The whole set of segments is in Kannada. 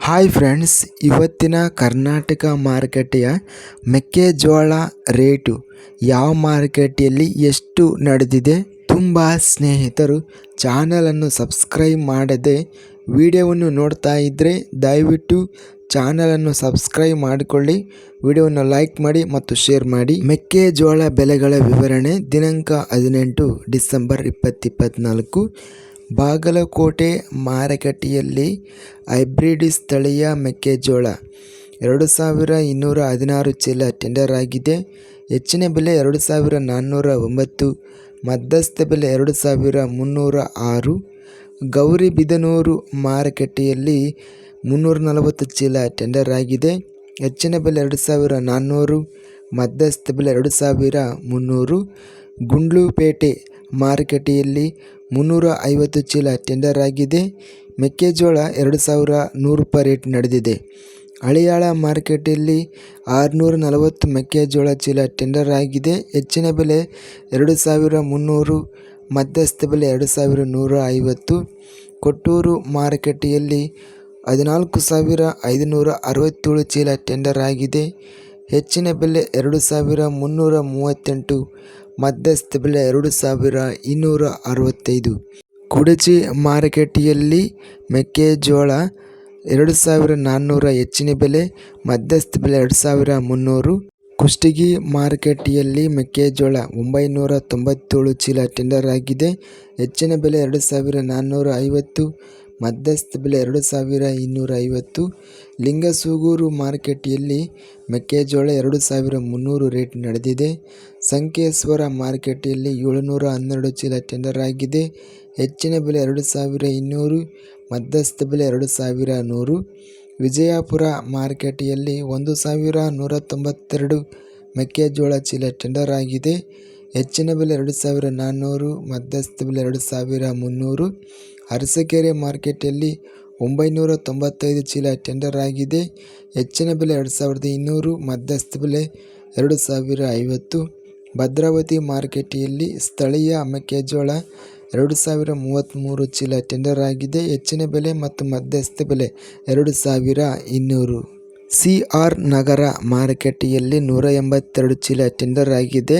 ಹಾಯ್ ಫ್ರೆಂಡ್ಸ್ ಇವತ್ತಿನ ಕರ್ನಾಟಕ ಮಾರುಕಟ್ಟೆಯ ಮೆಕ್ಕೆಜೋಳ ರೇಟು ಯಾವ ಮಾರುಕಟ್ಟೆಯಲ್ಲಿ ಎಷ್ಟು ನಡೆದಿದೆ ತುಂಬ ಸ್ನೇಹಿತರು ಚಾನಲನ್ನು ಸಬ್ಸ್ಕ್ರೈಬ್ ಮಾಡದೆ ವಿಡಿಯೋವನ್ನು ನೋಡ್ತಾ ಇದ್ದರೆ ದಯವಿಟ್ಟು ಚಾನಲನ್ನು ಸಬ್ಸ್ಕ್ರೈಬ್ ಮಾಡಿಕೊಳ್ಳಿ, ವಿಡಿಯೋವನ್ನು ಲೈಕ್ ಮಾಡಿ ಮತ್ತು ಶೇರ್ ಮಾಡಿ. ಮೆಕ್ಕೆಜೋಳ ಬೆಲೆಗಳ ವಿವರಣೆ ದಿನಾಂಕ ಹದಿನೆಂಟು ಡಿಸೆಂಬರ್ ಇಪ್ಪತ್ತಿಪ್ಪತ್ನಾಲ್ಕು ಬಾಗಲಕೋಟೆ ಮಾರುಕಟ್ಟೆಯಲ್ಲಿ ಹೈಬ್ರಿಡ್ ಸ್ಥಳೀಯ ಮೆಕ್ಕೆಜೋಳ. ಎರಡು ಸಾವಿರ ಇನ್ನೂರ ಹದಿನಾರು ಚೀಲ ಟೆಂಡರ್ ಆಗಿದೆ. ಹೆಚ್ಚಿನ ಬೆಲೆ ಎರಡು ಸಾವಿರ ನಾನ್ನೂರ ಒಂಬತ್ತು, ಮಧ್ಯಸ್ಥ ಬೆಲೆ ಎರಡು ಸಾವಿರ ಮುನ್ನೂರ ಆರು. ಗೌರಿಬಿದನೂರು ಮಾರುಕಟ್ಟೆಯಲ್ಲಿ ಮುನ್ನೂರ ನಲವತ್ತು ಚೀಲ ಟೆಂಡರ್ ಆಗಿದೆ. ಹೆಚ್ಚಿನ ಬೆಲೆ ಎರಡು ಸಾವಿರ ನಾನ್ನೂರು, ಮಧ್ಯಸ್ಥ ಬೆಲೆ ಎರಡು ಸಾವಿರ ಮುನ್ನೂರು. ಗುಂಡ್ಲುಪೇಟೆ ಮಾರುಕಟ್ಟೆಯಲ್ಲಿ ಮುನ್ನೂರ ಐವತ್ತು ಚೀಲ ಟೆಂಡರ್ ಆಗಿದೆ. ಮೆಕ್ಕೆಜೋಳ ಎರಡು ಸಾವಿರ ನೂರು ರೂಪಾಯಿ ರೇಟ್ ನಡೆದಿದೆ. ಹಳಿಯಾಳ ಮಾರ್ಕೆಟಲ್ಲಿ ಆರುನೂರ ನಲವತ್ತು ಮೆಕ್ಕೆಜೋಳ ಚೀಲ ಟೆಂಡರ್ ಆಗಿದೆ. ಹೆಚ್ಚಿನ ಬೆಲೆ ಎರಡು ಸಾವಿರ ಮುನ್ನೂರು, ಮಧ್ಯಸ್ಥ ಬೆಲೆ ಎರಡು ಸಾವಿರ ನೂರ ಐವತ್ತು ಕೊಟ್ಟೂರು ಮಾರುಕಟ್ಟೆಯಲ್ಲಿ ಹದಿನಾಲ್ಕು ಸಾವಿರ ಐದುನೂರ ಅರವತ್ತೇಳು ಚೀಲ ಟೆಂಡರ್ ಆಗಿದೆ. ಹೆಚ್ಚಿನ ಬೆಲೆ ಎರಡು ಸಾವಿರ ಮುನ್ನೂರ ಮೂವತ್ತೆಂಟು, ಮಧ್ಯಸ್ಥ ಬೆಲೆ ಎರಡು ಸಾವಿರ ಇನ್ನೂರ ಅರವತ್ತೈದು. ಕುಡಚಿ ಮಾರುಕಟ್ಟೆಯಲ್ಲಿ ಮೆಕ್ಕೆಜೋಳ ಎರಡು ಸಾವಿರ ನಾನ್ನೂರ ಹೆಚ್ಚಿನ ಬೆಲೆ, ಮಧ್ಯಸ್ಥ ಬೆಲೆ ಎರಡು ಸಾವಿರ ಮುನ್ನೂರು. ಕುಷ್ಟಗಿ ಮಾರುಕಟ್ಟೆಯಲ್ಲಿ ಮೆಕ್ಕೆಜೋಳ ಒಂಬೈನೂರ ತೊಂಬತ್ತೇಳು ಚೀಲ ಟೆಂಡರ್ ಆಗಿದೆ, ಹೆಚ್ಚಿನ ಬೆಲೆ ಎರಡು ಸಾವಿರ ನಾನ್ನೂರ ಐವತ್ತು. ಮಧ್ಯಸ್ಥ ಬೆಲೆ ಎರಡು ಸಾವಿರ ಇನ್ನೂರ ಐವತ್ತು. ಲಿಂಗಸೂಗೂರು ಮಾರುಕಟ್ಟೆಯಲ್ಲಿ ಮೆಕ್ಕೆಜೋಳ ಎರಡು ಸಾವಿರ ಮುನ್ನೂರು ರೇಟ್ ನಡೆದಿದೆ. ಸಂಕೇಶ್ವರ ಮಾರುಕಟ್ಟೆಯಲ್ಲಿ ಏಳುನೂರ ಹನ್ನೆರಡು ಚೀಲ ಟೆಂಡರ್ ಆಗಿದೆ. ಹೆಚ್ಚಿನ ಬೆಲೆ ಎರಡು ಸಾವಿರ ಇನ್ನೂರು, ಮಧ್ಯಸ್ಥ ಬೆಲೆ ಎರಡು ಸಾವಿರ ನೂರು. ವಿಜಯಪುರ ಮಾರುಕಟ್ಟೆಯಲ್ಲಿ ಒಂದು ಸಾವಿರ ನೂರ ತೊಂಬತ್ತೆರಡು ಮೆಕ್ಕೆಜೋಳ ಚೀಲ ಟೆಂಡರ್ ಆಗಿದೆ. ಹೆಚ್ಚಿನ ಬೆಲೆ ಎರಡು ಸಾವಿರ ನಾನ್ನೂರು, ಮಧ್ಯಸ್ಥ ಬೆಲೆ ಎರಡು ಸಾವಿರ ಮುನ್ನೂರು. ಅರಸಕೆರೆ ಮಾರ್ಕೆಟಲ್ಲಿ ಒಂಬೈನೂರ ತೊಂಬತ್ತೈದು ಚೀಲ ಟೆಂಡರ್ ಆಗಿದೆ. ಹೆಚ್ಚಿನ ಬೆಲೆ ಎರಡು ಸಾವಿರದ ಇನ್ನೂರು, ಮಧ್ಯಸ್ಥ ಬೆಲೆ ಎರಡು ಸಾವಿರ ಐವತ್ತು. ಭದ್ರಾವತಿ ಮಾರ್ಕೆಟಿಯಲ್ಲಿ ಸ್ಥಳೀಯ ಮೆಕ್ಕೆಜೋಳ ಎರಡು ಸಾವಿರ ಮೂವತ್ತ್ಮೂರು ಚೀಲ ಟೆಂಡರ್ ಆಗಿದೆ. ಹೆಚ್ಚಿನ ಬೆಲೆ ಮತ್ತು ಮಧ್ಯಸ್ಥ ಬೆಲೆ ಎರಡು ಸಾವಿರ ಇನ್ನೂರು. ಸಿ ಆರ್ ನಗರ ಮಾರುಕಟ್ಟೆಯಲ್ಲಿ ನೂರ ಎಂಬತ್ತೆರಡು ಚೀಲ ಟೆಂಡರ್ ಆಗಿದೆ.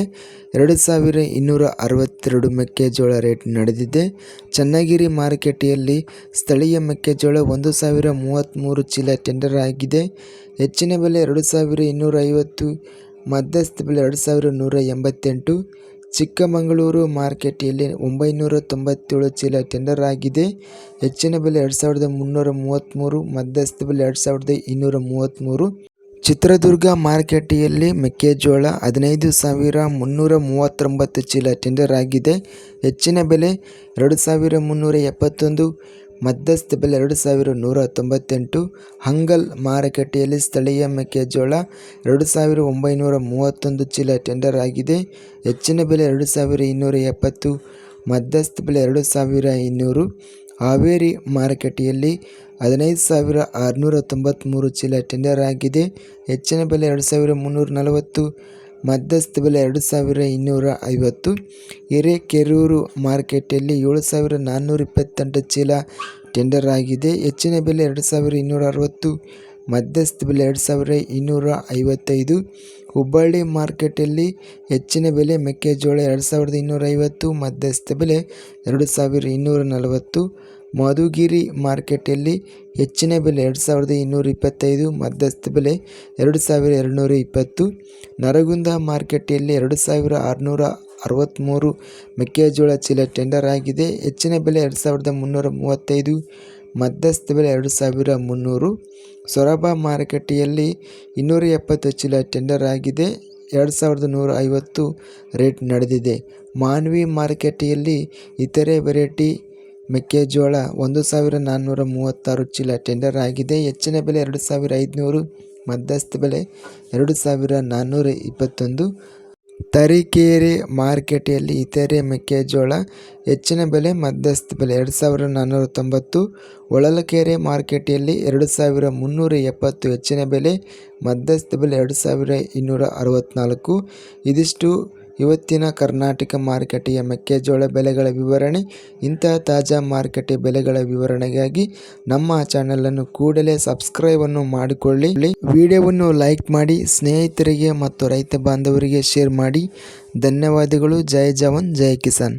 ಎರಡು ಸಾವಿರ ಇನ್ನೂರ ಅರವತ್ತೆರಡು ಮೆಕ್ಕೆಜೋಳ ರೇಟ್ ನಡೆದಿದೆ. ಚನ್ನಗಿರಿ ಮಾರುಕಟ್ಟೆಯಲ್ಲಿ ಸ್ಥಳೀಯ ಮೆಕ್ಕೆಜೋಳ ಒಂದು ಸಾವಿರ ಮೂವತ್ತ್ಮೂರು ಚೀಲ ಟೆಂಡರ್ ಆಗಿದೆ. ಹೆಚ್ಚಿನ ಬೆಲೆ ಎರಡು ಸಾವಿರ ಇನ್ನೂರ ಐವತ್ತು, ಮಧ್ಯಸ್ಥ ಬೆಲೆ ಎರಡು ಸಾವಿರ ನೂರ ಎಂಬತ್ತೆಂಟು ಚಿಕ್ಕಮಗಳೂರು ಮಾರ್ಕೆಟಿಯಲ್ಲಿ ಒಂಬೈನೂರ ತೊಂಬತ್ತೇಳು ಚೀಲ ಟೆಂಡರ್ ಆಗಿದೆ. ಹೆಚ್ಚಿನ ಬೆಲೆ ಎರಡು ಸಾವಿರದ ಮುನ್ನೂರ ಮೂವತ್ತ್ಮೂರು ಮಧ್ಯಸ್ಥ ಬೆಲೆ ಎರಡು ಸಾವಿರದ ಇನ್ನೂರ ಮೂವತ್ತ್ಮೂರು ಚಿತ್ರದುರ್ಗ ಮಾರುಕಟ್ಟೆಯಲ್ಲಿ ಮೆಕ್ಕೆಜೋಳ ಹದಿನೈದು ಸಾವಿರ ಮುನ್ನೂರ ಮೂವತ್ತೊಂಬತ್ತು ಚೀಲ ಟೆಂಡರ್ ಆಗಿದೆ. ಹೆಚ್ಚಿನ ಬೆಲೆ ಎರಡು ಸಾವಿರ ಮುನ್ನೂರ ಎಪ್ಪತ್ತೊಂದು ಮಧ್ಯಸ್ಥ ಬೆಲೆ ಎರಡು ಸಾವಿರ ನೂರ ತೊಂಬತ್ತೆಂಟು. ಹಂಗಲ್ ಮಾರುಕಟ್ಟೆಯಲ್ಲಿ ಸ್ಥಳೀಯ ಮೆಕ್ಕೆಜೋಳ ಎರಡು ಸಾವಿರ ಒಂಬೈನೂರ ಮೂವತ್ತೊಂದು ಚೀಲ ಟೆಂಡರ್ ಆಗಿದೆ. ಹೆಚ್ಚಿನ ಬೆಲೆ ಎರಡು ಸಾವಿರ ಇನ್ನೂರ ಎಪ್ಪತ್ತು, ಮಧ್ಯಸ್ಥ ಬೆಲೆ ಎರಡು ಸಾವಿರ ಇನ್ನೂರು. ಹಾವೇರಿ ಮಾರುಕಟ್ಟೆಯಲ್ಲಿ ಹದಿನೈದು ಸಾವಿರ ಆರುನೂರ ತೊಂಬತ್ತ್ಮೂರು ಚೀಲ ಟೆಂಡರ್ ಆಗಿದೆ. ಹೆಚ್ಚಿನ ಬೆಲೆ ಎರಡು ಸಾವಿರ ಮುನ್ನೂರ ನಲವತ್ತು ಮಧ್ಯಸ್ಥ ಬೆಲೆ ಎರಡು ಸಾವಿರ ಇನ್ನೂರ ಐವತ್ತು ಹಿರೇಕೆರೂರು ಮಾರ್ಕೆಟಲ್ಲಿ ಏಳು ಸಾವಿರ ನಾನ್ನೂರ ಇಪ್ಪತ್ತೆಂಟು ಚೀಲ ಟೆಂಡರ್ ಆಗಿದೆ. ಹೆಚ್ಚಿನ ಬೆಲೆ ಎರಡು ಸಾವಿರ ಇನ್ನೂರ ಅರವತ್ತು ಮಧ್ಯಸ್ಥ ಬೆಲೆ ಎರಡು ಸಾವಿರ ಇನ್ನೂರ ಐವತ್ತೈದು. ಹುಬ್ಬಳ್ಳಿ ಮಾರ್ಕೆಟಲ್ಲಿ ಹೆಚ್ಚಿನ ಬೆಲೆ ಮೆಕ್ಕೆಜೋಳ ಎರಡು ಸಾವಿರದ ಇನ್ನೂರ ಐವತ್ತು, ಮಧ್ಯಸ್ಥ ಬೆಲೆ ಎರಡು ಸಾವಿರ ಇನ್ನೂರ ನಲವತ್ತು. ಮಧುಗಿರಿ ಮಾರ್ಕೆಟಲ್ಲಿ ಹೆಚ್ಚಿನ ಬೆಲೆ ಎರಡು ಸಾವಿರದ ಇನ್ನೂರ ಇಪ್ಪತ್ತೈದು, ಮಧ್ಯಸ್ಥ ಬೆಲೆ ಎರಡು ಸಾವಿರ ಎರಡುನೂರ ಇಪ್ಪತ್ತು. ನರಗುಂದ ಮಾರ್ಕೆಟಲ್ಲಿ ಎರಡು ಸಾವಿರ ಆರುನೂರ ಅರವತ್ತ್ಮೂರು ಮೆಕ್ಕೆಜೋಳ ಚೀಲ ಟೆಂಡರ್ ಆಗಿದೆ. ಹೆಚ್ಚಿನ ಬೆಲೆ ಎರಡು ಸಾವಿರದ ಮುನ್ನೂರ ಮೂವತ್ತೈದು. ಮಧ್ಯಸ್ಥ ಬೆಲೆ ಎರಡು ಸಾವಿರ ಮುನ್ನೂರು. ಸೊರಬ ಮಾರುಕಟ್ಟೆಯಲ್ಲಿ ಇನ್ನೂರ ಎಪ್ಪತ್ತು ಚೀಲ ಟೆಂಡರ್ ಆಗಿದೆ. ಎರಡು ಸಾವಿರದ ನೂರ ಐವತ್ತು ರೇಟ್ ನಡೆದಿದೆ. ಮಾನ್ವಿ ಮಾರುಕಟ್ಟೆಯಲ್ಲಿ ಇತರೆ ವೆರೈಟಿ ಮೆಕ್ಕೆಜೋಳ ಒಂದು ಸಾವಿರ ನಾನ್ನೂರ ಮೂವತ್ತಾರು ಚೀಲ ಟೆಂಡರ್ ಆಗಿದೆ. ಹೆಚ್ಚಿನ ಬೆಲೆ ಎರಡು ಸಾವಿರ ಐದುನೂರು, ಮಧ್ಯಸ್ಥ ಬೆಲೆ ಎರಡು ಸಾವಿರ ನಾನ್ನೂರ ಇಪ್ಪತ್ತೊಂದು. ತರೀಕೆರೆ ಮಾರುಕಟ್ಟೆಯಲ್ಲಿ ಇತರೆ ಮೆಕ್ಕೆಜೋಳ ಹೆಚ್ಚಿನ ಬೆಲೆ, ಮಧ್ಯಸ್ಥ ಬೆಲೆ ಎರಡು ಸಾವಿರ ನಾನ್ನೂರ ತೊಂಬತ್ತು ಹೊಳಲ್ಕೆರೆ ಮಾರ್ಕೆಟೆಯಲ್ಲಿ ಎರಡು ಸಾವಿರ ಮುನ್ನೂರ ಎಪ್ಪತ್ತು ಹೆಚ್ಚಿನ ಬೆಲೆ, ಮಧ್ಯಸ್ಥ ಬೆಲೆ ಎರಡು ಸಾವಿರ ಇನ್ನೂರ ಅರವತ್ತ್ನಾಲ್ಕು ಇದಿಷ್ಟು ಇವತ್ತಿನ ಕರ್ನಾಟಕ ಮಾರುಕಟ್ಟೆಯ ಮೆಕ್ಕೆಜೋಳ ಬೆಲೆಗಳ ವಿವರಣೆ, ಇಂತಹ ತಾಜಾ ಮಾರುಕಟ್ಟೆ ಬೆಲೆಗಳ ವಿವರಣೆಗಾಗಿ ನಮ್ಮ ಚಾನಲನ್ನು ಕೂಡಲೇ ಸಬ್ಸ್ಕ್ರೈಬ್ ಅನ್ನು ಮಾಡಿಕೊಳ್ಳಿ. ವಿಡಿಯೋವನ್ನು ಲೈಕ್ ಮಾಡಿ, ಸ್ನೇಹಿತರಿಗೆ ಮತ್ತು ರೈತ ಬಾಂಧವರಿಗೆ ಶೇರ್ ಮಾಡಿ. ಧನ್ಯವಾದಗಳು. ಜೈ ಜವಾನ್, ಜೈ ಕಿಸಾನ್.